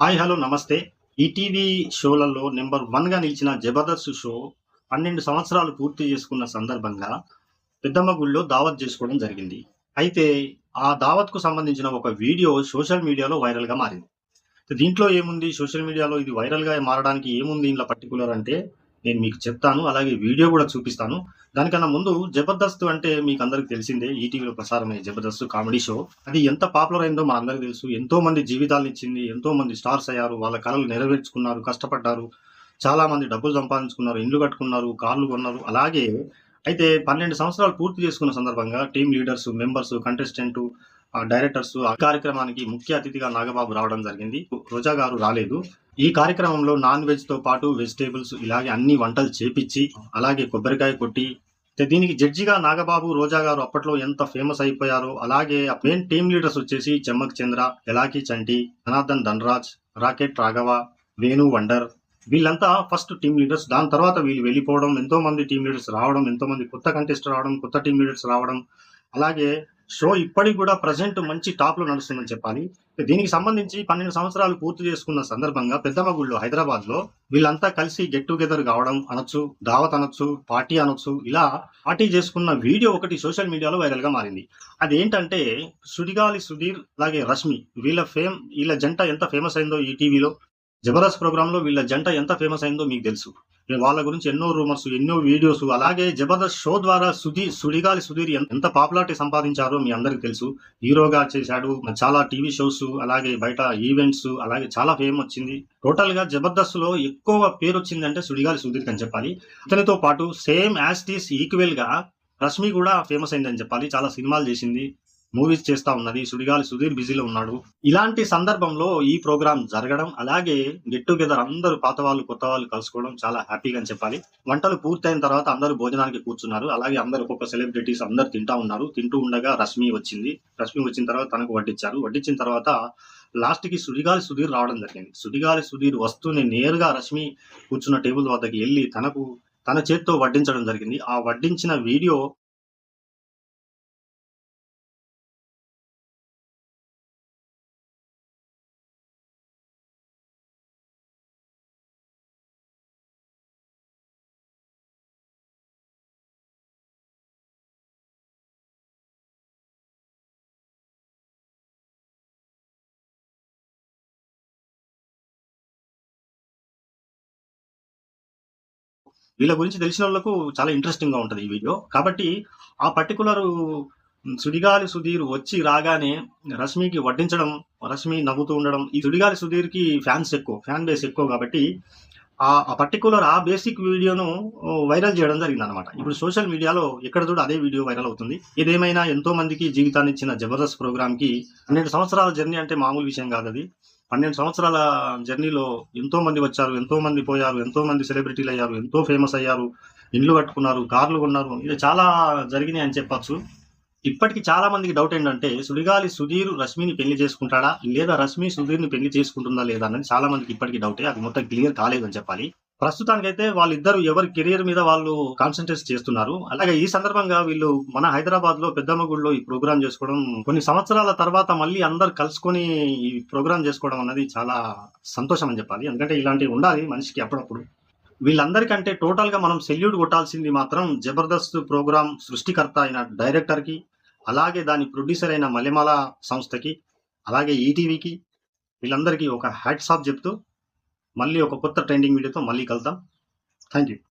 Hi hello నమస్తే. ETV షోలలో number వన్గా నిలిచిన జబర్దస్త్ షో పన్నెండు సంవత్సరాలు పూర్తి చేసుకున్న సందర్భంగా పెద్దమ్మ గుళ్ళో దావత్ చేసుకోవడం జరిగింది. అయితే ఆ దావత్కు సంబంధించిన ఒక వీడియో సోషల్ మీడియాలో వైరల్గా మారింది. దీంట్లో ఏముంది? సోషల్ మీడియాలో ఇది వైరల్గా మారడానికి ఏముంది? ఇంట్లో పర్టికులర్ అంటే నేను మీకు చెప్తాను అలాగే వీడియో కూడా చూపిస్తాను. దానికన్నా ముందు జబర్దస్త్ అంటే మీకు అందరికి తెలిసిందే ఈటీవీలో ప్రసారమయ్యే జబర్దస్త్ కామెడీ షో. అది ఎంత పాపులర్ అయిందో మా అందరికి తెలుసు. ఎంతో మంది జీవితాలు ఇచ్చింది ఎంతో మంది స్టార్స్ అయ్యారు వాళ్ళ కళలు నెరవేర్చుకున్నారు కష్టపడ్డారు. చాలా మంది డబ్బులు సంపాదించుకున్నారు ఇండ్లు కట్టుకున్నారు కార్లు కొన్నారు. అలాగే అయితే పన్నెండు సంవత్సరాలు పూర్తి చేసుకున్న సందర్భంగా team leaders members contestant directors ఆ కార్యక్రమానికి ముఖ్య అతిథిగా నాగబాబు రావడం జరిగింది. రోజా గారు రాలేదు. ఈ కార్యక్రమంలో నాన్ వెజ్తో పాటు వెజిటేబుల్స్ ఇలాగే అన్ని వంటలు చేపించి అలాగే కొబ్బరికాయ కొట్టి దీనికి జడ్జిగా నాగబాబు రోజా గారు అప్పట్లో ఎంత ఫేమస్ అయిపోయారో అలాగే మెయిన్ టీమ్ లీడర్స్ వచ్చేసి చెమ్మక్ చంద్ర ఎలాకి చంటి జనార్దన్ ధనరాజ్ రాకెట్ రాఘవ వేణు వండర్. వీళ్ళంతా ఫస్ట్ టీమ్ లీడర్స్ దాని తర్వాత వీళ్ళు వెళ్ళిపోవడం ఎంతో మంది టీమ్ లీడర్స్ రావడం ఎంతో మంది కొత్త కంటెస్ట్ రావడం కొత్త టీమ్ లీడర్స్ రావడం. అలాగే షో ఇప్పటికి కూడా ప్రజెంట్ మంచి టాప్లో నడుస్తుందని చెప్పాలి. దీనికి సంబంధించి పన్నెండు సంవత్సరాలు పూర్తి చేసుకున్న సందర్భంగా పెద్దమ్మ గుళ్ళు హైదరాబాద్లో వీళ్ళంతా కలిసి గెట్ టుగెదర్ కావడం అనొచ్చు దావత్ అనొచ్చు పార్టీ అనొచ్చు ఇలా పార్టీ చేసుకున్న వీడియో ఒకటి సోషల్ మీడియాలో వైరల్గా మారింది. అది ఏంటంటే సుడిగాలి సుధీర్ అలాగే రష్మి వీళ్ళ ఫేమ్ వీళ్ళ జంట ఎంత ఫేమస్ అయిందో ఈ టీవీలో. జబర్దస్త్ ప్రోగ్రామ్లో వీళ్ళ జంట ఎంత ఫేమస్ అయిందో మీకు తెలుసు. వాళ్ళ గురించి ఎన్నో రూమర్స్ ఎన్నో వీడియోస్ అలాగే జబర్దస్త్ షో ద్వారా సుధీర్ సుడిగాలి సుధీర్ ఎంత- ఎంత పాపులారిటీ సంపాదించారో మీ అందరికి తెలుసు. హీరోగా చేశాడు చాలా టీవీ షోస్ అలాగే బయట ఈవెంట్స్ అలాగే చాలా ఫేమ్ వచ్చింది. టోటల్గా జబర్దస్త్లో ఎక్కువ పేరు వచ్చిందంటే సుడిగాలి సుధీర్ అని చెప్పాలి. అతనితో పాటు సేమ్ యాస్టీస్ ఈక్వెల్గా రష్మి కూడా ఫేమస్ అయిందని చెప్పాలి. చాలా సినిమాలు చేసింది. మూవీస్ చేస్తా ఉన్నది. సుడిగాలి సుధీర్ బిజీలో ఉన్నాడు. ఇలాంటి సందర్భంలో ఈ ప్రోగ్రామ్ జరగడం అలాగే గెట్ టుగెదర్ అందరూ పాత వాళ్ళు కొత్త వాళ్ళు కలుసుకోవడం చాలా హ్యాపీగా అని చెప్పాలి. వంటలు పూర్తయిన తర్వాత అందరూ భోజనానికి కూర్చున్నారు. అలాగే అందరు ఒక్కొక్క సెలబ్రిటీస్ అందరు తింటా ఉన్నారు. తింటూ ఉండగా రష్మి వచ్చింది. రష్మి వచ్చిన తర్వాత తనకు వడ్డించారు వడ్డించిన తర్వాత లాస్ట్కి సుడిగాలి సుధీర్ రావడం జరిగింది. సుడిగాలి సుధీర్ వస్తూనే నేరుగా రష్మి కూర్చున్న టేబుల్ వద్దకి వెళ్ళి తనకు తన చేత్తో వడ్డించడం జరిగింది. ఆ వడ్డించిన వీడియో వీళ్ళ గురించి తెలిసిన వాళ్ళకు చాలా ఇంట్రెస్టింగ్గా ఈ వీడియో. కాబట్టి ఆ పర్టికులర్ సుడిగాలి సుధీర్ వచ్చి రాగానే రష్మికి వడ్డించడం రష్మి నవ్వుతూ ఉండడం ఈ సుడిగాలి సుధీర్కి ఫ్యాన్స్ ఎక్కువ ఫ్యాన్ బేస్ ఎక్కువ కాబట్టి ఆ పర్టికులర్ ఆ బేసిక్ వీడియోను వైరల్ చేయడం జరిగింది అనమాట ఇప్పుడు సోషల్ మీడియాలో ఎక్కడ చూడ అదే వీడియో వైరల్ అవుతుంది. ఏదేమైనా ఎంతో మందికి జీవితాన్ని ఇచ్చిన జబర్దస్త్ ప్రోగ్రామ్కి పన్నెండు సంవత్సరాల జర్నీ అంటే మామూలు విషయం కాదు అది పన్నెండు సంవత్సరాల జర్నీలో ఎంతో మంది వచ్చారు ఎంతో మంది పోయారు ఎంతో మంది సెలబ్రిటీలు అయ్యారు ఎంతో ఫేమస్ అయ్యారు ఇండ్లు కట్టుకున్నారు కార్లు కొన్నారు. ఇది చాలా జరిగినాయి అని చెప్పొచ్చు. ఇప్పటికి చాలా మందికి డౌట్ ఏంటంటే సుడిగాలి సుధీర్ రష్మిని పెళ్ళి చేసుకుంటాడా? లేదా రష్మి సుధీర్ని పెళ్ళి చేసుకుంటుందా లేదా? అనేది చాలా మందికి ఇప్పటికీ డౌటే అది మొత్తం క్లియర్ కాలేదని చెప్పాలి. ప్రస్తుతానికైతే వాళ్ళిద్దరు ఎవరి కెరియర్ మీద వాళ్ళు కాన్సన్ట్రేట్ చేస్తున్నారు. అలాగే ఈ సందర్భంగా వీళ్ళు మన హైదరాబాద్లో పెద్దమ్మ గుడిలో ఈ ప్రోగ్రామ్ చేసుకోవడం కొన్ని సంవత్సరాల తర్వాత మళ్ళీ అందరు కలుసుకొని ఈ ప్రోగ్రామ్ చేసుకోవడం అనేది చాలా సంతోషం అని చెప్పాలి. ఎందుకంటే ఇలాంటివి ఉండాలి మనిషికి అప్పుడప్పుడు. వీళ్ళందరికంటే టోటల్గా మనం సెల్యూట్ కొట్టాల్సింది మాత్రం జబర్దస్త్ ప్రోగ్రామ్ సృష్టికర్త అయిన డైరెక్టర్కి అలాగే దాని ప్రొడ్యూసర్ అయిన మల్లెమాల సంస్థకి అలాగే ఈటీవీకి వీళ్ళందరికీ ఒక హ్యాట్స్ ఆఫ్ చెప్తూ మళ్ళీ ఒక కొత్త ట్రెండింగ్ వీడియోతో మళ్ళీ కలుద్దాం. Thank you